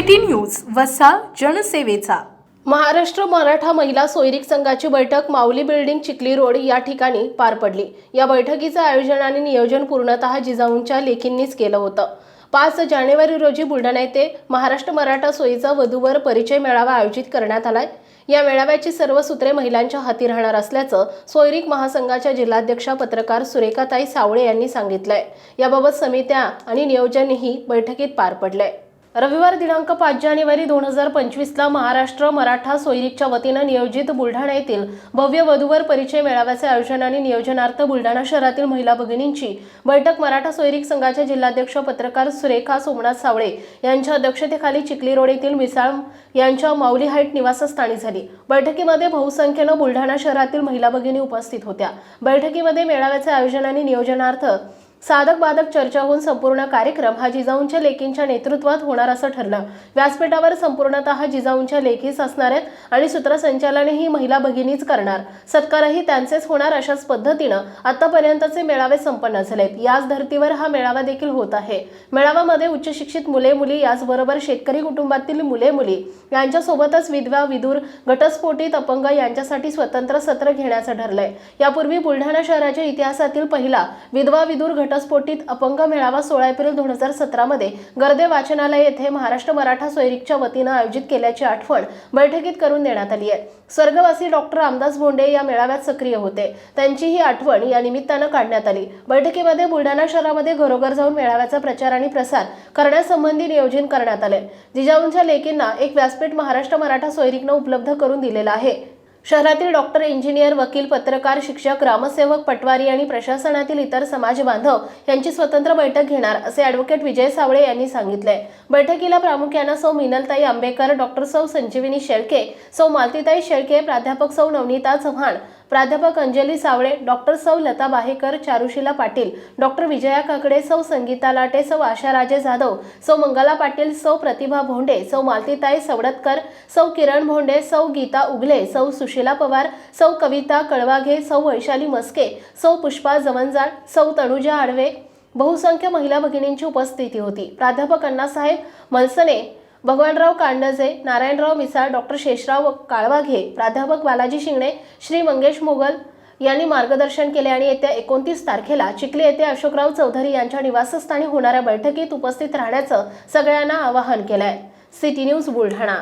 City news वसा जनसेवेचा. महाराष्ट्र मराठा महिला सोयरीक संघाची बैठक माऊली बिल्डिंग चिखली रोड या ठिकाणी पार पडली. या बैठकीचं आयोजन आणि नियोजन पूर्णतः जिजाऊंच्या लेखींनीच केलं होतं. पाच जानेवारी रोजी बुलढाणा येथे महाराष्ट्र मराठा सोयीचा वधूवर परिचय मेळावा आयोजित करण्यात आलाय. या मेळाव्याची सर्व सूत्रे महिलांच्या हाती राहणार असल्याचं सोयरीक महासंघाच्या जिल्हाध्यक्षा पत्रकार सुरेखाताई सावळे यांनी सांगितलंय. याबाबत समित्या आणि नियोजनही बैठकीत पार पडलंय. रविवार दिनांक पाच जानेवारी दोन हजार पंचवीसला महाराष्ट्र मराठा सोयरीकच्या वतीनं नियोजित बुलढाणा येथील भव्य वधूवर परिचय मेळाव्याचे आयोजन आणि नियोजनार्थ बुलढाणा शहरातील महिला भगिनींची बैठक मराठा सोयरीक संघाच्या जिल्हाध्यक्ष पत्रकार सुरेखा सोमनाथ सावळे यांच्या अध्यक्षतेखाली चिखली रोड येथील मिसाळ यांच्या माऊली हाईट निवासस्थानी झाली. बैठकीमध्ये बहुसंख्येनं बुलढाणा शहरातील महिला भगिनी उपस्थित होत्या. बैठकीमध्ये मेळाव्याचे आयोजन आणि नियोजनार्थ साधक बाधक चर्चा होऊन संपूर्ण कार्यक्रम हा जिजाऊंच्या लेखींच्या नेतृत्वात होणार असं ठरलं. व्यासपीठावर संपूर्णतः जिजाऊंच्या लेखीच असणार आहेत आणि सूत्रसंचालनही ही महिला भगिनीच करणार. सत्कारही त्यांचेच होणार अशाच पद्धतीनं आतापर्यंतचे मेळावे संपन्न झालेत. याच धर्तीवर हा मेळावा देखील होत आहे. मेळाव्यामध्ये उच्च शिक्षित मुले मुली याचबरोबर शेतकरी कुटुंबातील मुले मुली यांच्यासोबतच विधवा विदूर घटस्फोटित अपंग यांच्यासाठी स्वतंत्र सत्र घेण्याचं ठरलंय. यापूर्वी बुलढाणा शहराच्या इतिहासातील पहिला विधवा विदूर घटस्फोटीत अपंग मेळावा सोळा एप्रिल दोन हजार सतरामध्ये गर्दे वाचनालय येथे महाराष्ट्र मराठा सोयरीकच्या वतीनं आयोजित केल्याची आठवण बैठकीत करून देण्यात आली आहे. स्वर्गवासी डॉक्टर रामदास भोंडे या मेळाव्यात सक्रिय होते. त्यांची ही आठवण या निमित्तानं काढण्यात आली. बैठकीमध्ये बुलढाणा शहरामध्ये घरोघर जाऊन मेळाव्याचा प्रचार आणि प्रसार करण्यासंबंधी नियोजन करण्यात आले जिजाऊंच्या लेकींना एक व्यासपीठ महाराष्ट्र मराठा सोयरीकनं उपलब्ध करून दिलेलं आहे. शहरातील डॉक्टर इंजिनियर वकील पत्रकार शिक्षक ग्रामसेवक पटवारी आणि प्रशासनातील इतर समाज बांधव यांची स्वतंत्र बैठक घेणार असे ॲडव्होकेट विजय सावळे यांनी सांगितले. बैठकीला प्रामुख्यानं सौ मिनलताई आंबेकर डॉक्टर सौ संजीविनी शेळके सौ मालतीताई शेळके प्राध्यापक सौ नवनीता चव्हाण प्राध्यापक अंजली सावळे डॉक्टर सौ लता बाहेकर चारुशिला पाटील डॉक्टर विजया काकडे सौ संगीता लाटे सौ आशाराजे जाधव सौ मंगला पाटील सौ प्रतिभा भोंडे सौ मालतीताई सवडतकर सौ किरण भोंडे सौ गीता उगले सौ सुशीला पवार सौ कविता कळवाघे सौ वैशाली मस्के सौ पुष्पा जवंजाळ सौ तनुजा आडवे. बहुसंख्य महिला भगिनींची उपस्थिती होती. प्राध्यापक अण्णासाहेब मलसने भगवानराव कांडजे नारायणराव मिसाळ डॉक्टर शेषराव काळवाघे प्राध्यापक बालाजी शिंगणे श्री मंगेश मोगल यांनी मार्गदर्शन केले आणि येत्या एकोणतीस तारखेला चिखली येथे अशोकराव चौधरी यांच्या निवासस्थानी होणाऱ्या बैठकीत उपस्थित राहण्याचं सगळ्यांना आवाहन केलंय. City news Buldhana.